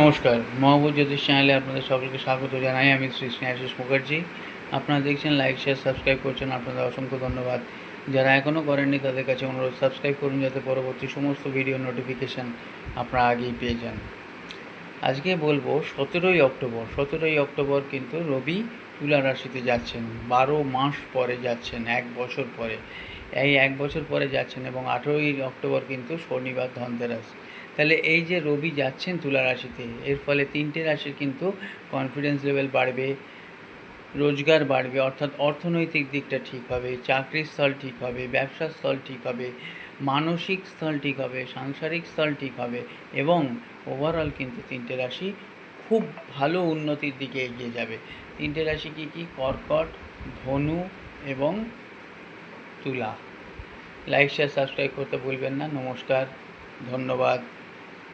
নমস্কার মহাবুজ জ্যোতিষ চ্যানেলে আপনাদের সকলকে স্বাগত জানাই। আমি শ্রী স্নেহাশিস মুখার্জি। আপনারা দেখছেন লাইক শেয়ার সাবস্ক্রাইব করছেন, আপনাদের অসংখ্য ধন্যবাদ। যারা এখনও করেননি, তাদের কাছে অনুরোধ সাবস্ক্রাইব করুন যাতে পরবর্তী সমস্ত ভিডিও নোটিফিকেশান আপনারা আগেই পেয়ে যান। আজকে বলব, সতেরোই অক্টোবর সতেরোই অক্টোবর কিন্তু রবি তুলা রাশিতে যাচ্ছেন, বারো মাস পরে যাচ্ছেন, এক বছর পরে। এই এক বছর পরে যাচ্ছেন এবং আঠেরোই অক্টোবর কিন্তু শনিবার ধনতেরাস। তাহলে এই যে রবি যাচ্ছেন তুলা রাশিতে, এর ফলে তিনটে রাশির কিন্তু কনফিডেন্স লেভেল বাড়বে, রোজগার বাড়বে, অর্থাৎ অর্থনৈতিক দিকটা ঠিক হবে, চাকরির স্থল ঠিক হবে, ব্যবসার স্থল ঠিক হবে, মানসিক স্থল ঠিক হবে, সাংসারিক স্থল ঠিক হবে এবং ওভারঅল কিন্তু তিনটে রাশি খুব ভালো উন্নতির দিকে এগিয়ে যাবে। তিনটে রাশি কী কী? কর্কট, ধনু এবং তুলা। লাইক শেয়ার সাবস্ক্রাইব করতে ভুলবেন না। নমস্কার, ধন্যবাদ।